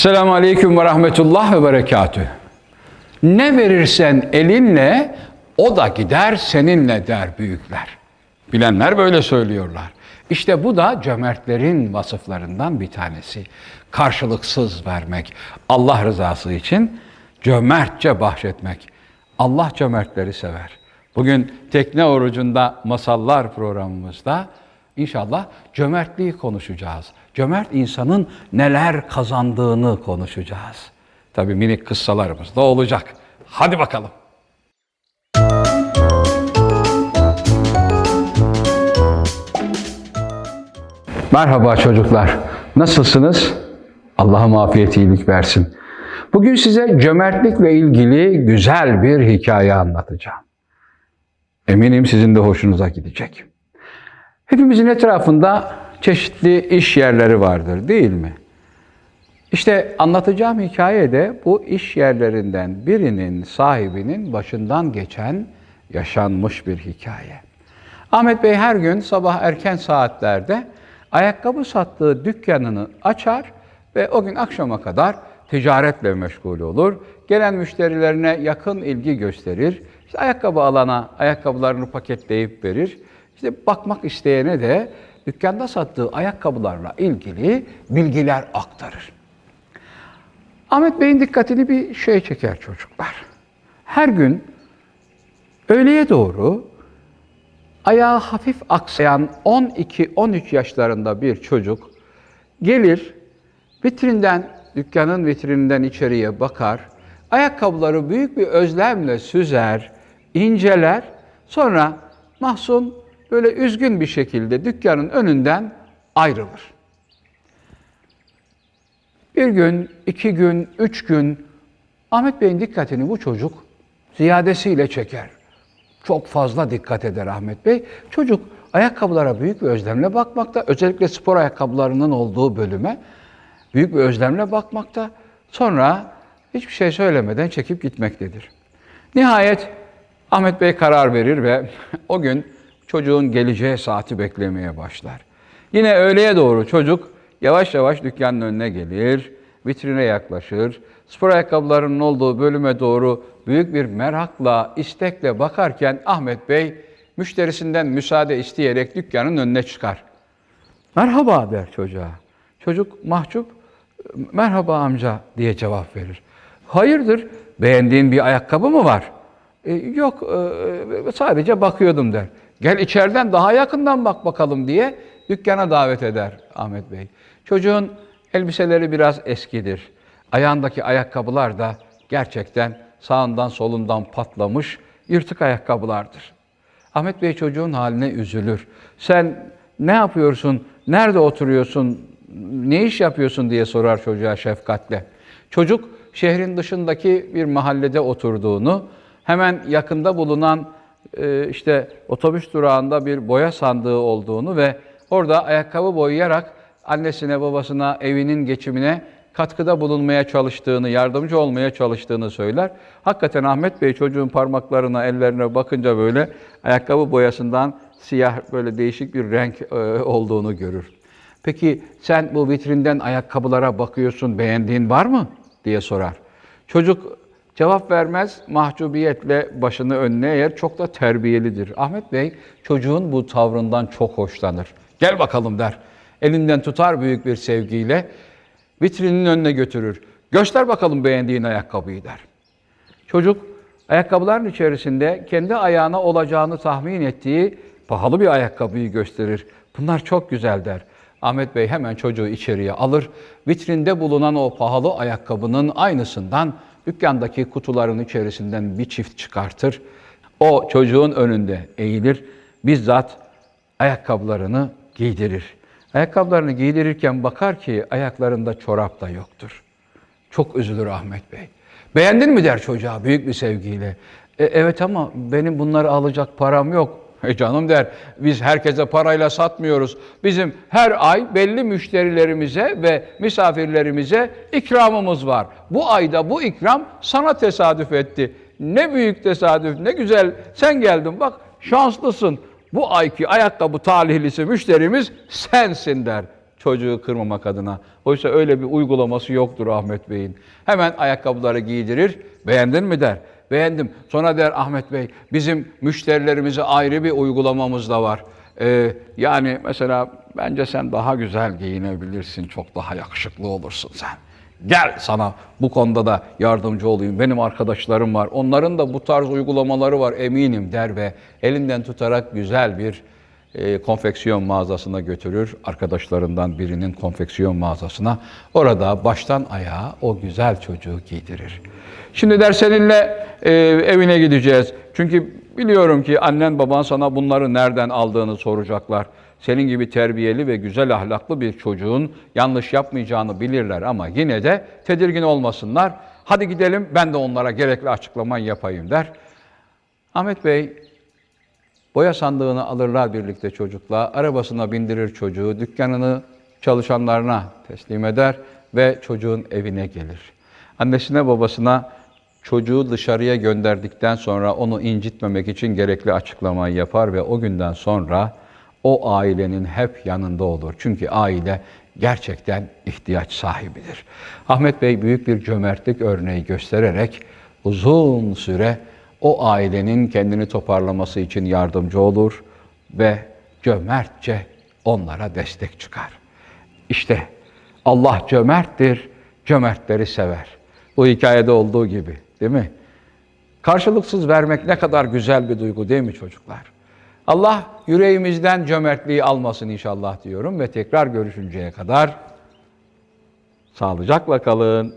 Esselamu Aleyküm ve Rahmetullah ve Berekatüh. Ne verirsen elinle o da gider seninle der büyükler. Bilenler böyle söylüyorlar. İşte bu da cömertlerin vasıflarından bir tanesi. Karşılıksız vermek, Allah rızası için cömertçe bahşetmek. Allah cömertleri sever. Bugün tekne orucunda masallar programımızda İnşallah cömertliği konuşacağız. Cömert insanın neler kazandığını konuşacağız. Tabii minik kıssalarımız da olacak. Hadi bakalım. Merhaba çocuklar. Nasılsınız? Allah'ım afiyet iyilik versin. Bugün size cömertlikle ilgili güzel bir hikaye anlatacağım. Eminim sizin de hoşunuza gidecek. Hepimizin etrafında çeşitli iş yerleri vardır değil mi? İşte anlatacağım hikayede bu iş yerlerinden birinin sahibinin başından geçen yaşanmış bir hikaye. Ahmet Bey her gün sabah erken saatlerde ayakkabı sattığı dükkanını açar ve o gün akşama kadar ticaretle meşgul olur. Gelen müşterilerine yakın ilgi gösterir. İşte ayakkabı alana ayakkabılarını paketleyip verir. İşte bakmak isteyene de dükkanda sattığı ayakkabılarla ilgili bilgiler aktarır. Ahmet Bey'in dikkatini bir şey çeker çocuklar. Her gün öğleye doğru ayağı hafif aksayan 12-13 yaşlarında bir çocuk gelir vitrinden, dükkanın vitrininden içeriye bakar, ayakkabıları büyük bir özlemle süzer, inceler, sonra mahzun böyle üzgün bir şekilde dükkanın önünden ayrılır. Bir gün, iki gün, üç gün Ahmet Bey'in dikkatini bu çocuk ziyadesiyle çeker. Çok fazla dikkat eder Ahmet Bey. Çocuk ayakkabılara büyük bir özlemle bakmakta. Özellikle spor ayakkabılarının olduğu bölüme büyük bir özlemle bakmakta. Sonra hiçbir şey söylemeden çekip gitmektedir. Nihayet Ahmet Bey karar verir ve o gün çocuğun geleceği saati beklemeye başlar. Yine öğleye doğru çocuk yavaş yavaş dükkanın önüne gelir, vitrine yaklaşır. Spor ayakkabılarının olduğu bölüme doğru büyük bir merakla, istekle bakarken Ahmet Bey müşterisinden müsaade isteyerek dükkanın önüne çıkar. Merhaba der çocuğa. Çocuk mahcup, merhaba amca diye cevap verir. Hayırdır, beğendiğin bir ayakkabı mı var? "E, yok, e, sadece bakıyordum der. Gel içeriden daha yakından bak bakalım diye dükkana davet eder Ahmet Bey. Çocuğun elbiseleri biraz eskidir. Ayağındaki ayakkabılar da gerçekten sağından solundan patlamış yırtık ayakkabılardır. Ahmet Bey çocuğun haline üzülür. Sen ne yapıyorsun, nerede oturuyorsun, ne iş yapıyorsun diye sorar çocuğa şefkatle. Çocuk şehrin dışındaki bir mahallede oturduğunu, hemen yakında bulunan işte otobüs durağında bir boya sandığı olduğunu ve orada ayakkabı boyayarak annesine babasına evinin geçimine katkıda bulunmaya çalıştığını, yardımcı olmaya çalıştığını söyler. Hakikaten Ahmet Bey çocuğun parmaklarına, ellerine bakınca böyle ayakkabı boyasından siyah böyle değişik bir renk e, olduğunu görür. Peki sen bu vitrinden ayakkabılara bakıyorsun, beğendiğin var mı? diye sorar. Çocuk cevap vermez, mahcubiyetle başını önüne eğer, çok da terbiyelidir. Ahmet Bey çocuğun bu tavrından çok hoşlanır. Gel bakalım der. Elinden tutar büyük bir sevgiyle, vitrinin önüne götürür. Göster bakalım beğendiğin ayakkabıyı der. Çocuk ayakkabıların içerisinde kendi ayağına olacağını tahmin ettiği pahalı bir ayakkabıyı gösterir. Bunlar çok güzel der. Ahmet Bey hemen çocuğu içeriye alır. Vitrinde bulunan o pahalı ayakkabının aynısından dükkandaki kutuların içerisinden bir çift çıkartır. O çocuğun önünde eğilir. Bizzat ayakkabılarını giydirir. Ayakkabılarını giydirirken bakar ki ayaklarında çorap da yoktur. Çok üzülür Ahmet Bey. Beğendin mi der çocuğa büyük bir sevgiyle. "E, evet ama benim bunları alacak param yok. E canım der, biz herkese parayla satmıyoruz. Bizim her ay belli müşterilerimize ve misafirlerimize ikramımız var. Bu ayda bu ikram sana tesadüf etti. Ne büyük tesadüf, ne güzel. Sen geldin bak, şanslısın. Bu ayki ayakkabı talihlisi müşterimiz sensin der. çocuğu kırmamak adına. Oysa öyle bir uygulaması yoktur Ahmet Bey'in. Hemen ayakkabıları giydirir, beğendin mi der. Beğendim. Sonra der Ahmet Bey, bizim müşterilerimize ayrı bir uygulamamız da var. Ee, yani mesela bence sen daha güzel giyinebilirsin, çok daha yakışıklı olursun sen. Gel sana bu konuda da yardımcı olayım. Benim arkadaşlarım var. Onların da bu tarz uygulamaları var eminim der ve elinden tutarak güzel bir e, konfeksiyon mağazasına götürür. Arkadaşlarından birinin konfeksiyon mağazasına. Orada baştan ayağa o güzel çocuğu giydirir. Şimdi der seninle e, evine gideceğiz. Çünkü biliyorum ki annen baban sana bunları nereden aldığını soracaklar. Senin gibi terbiyeli ve güzel ahlaklı bir çocuğun yanlış yapmayacağını bilirler ama yine de tedirgin olmasınlar. Hadi gidelim ben de onlara gerekli açıklamayı yapayım der. Ahmet Bey boya sandığını alırlar birlikte çocukla, arabasına bindirir çocuğu, dükkanını çalışanlarına teslim eder ve çocuğun evine gelir. Annesine babasına çocuğu dışarıya gönderdikten sonra onu incitmemek için gerekli açıklamayı yapar ve o günden sonra o ailenin hep yanında olur. Çünkü aile gerçekten ihtiyaç sahibidir. Ahmet Bey büyük bir cömertlik örneği göstererek uzun süre o ailenin kendini toparlaması için yardımcı olur ve cömertçe onlara destek çıkar. İşte Allah cömerttir, cömertleri sever. Bu hikayede olduğu gibi değil mi? Karşılıksız vermek ne kadar güzel bir duygu değil mi çocuklar? Allah yüreğimizden cömertliği almasın inşallah diyorum ve tekrar görüşünceye kadar sağlıcakla kalın.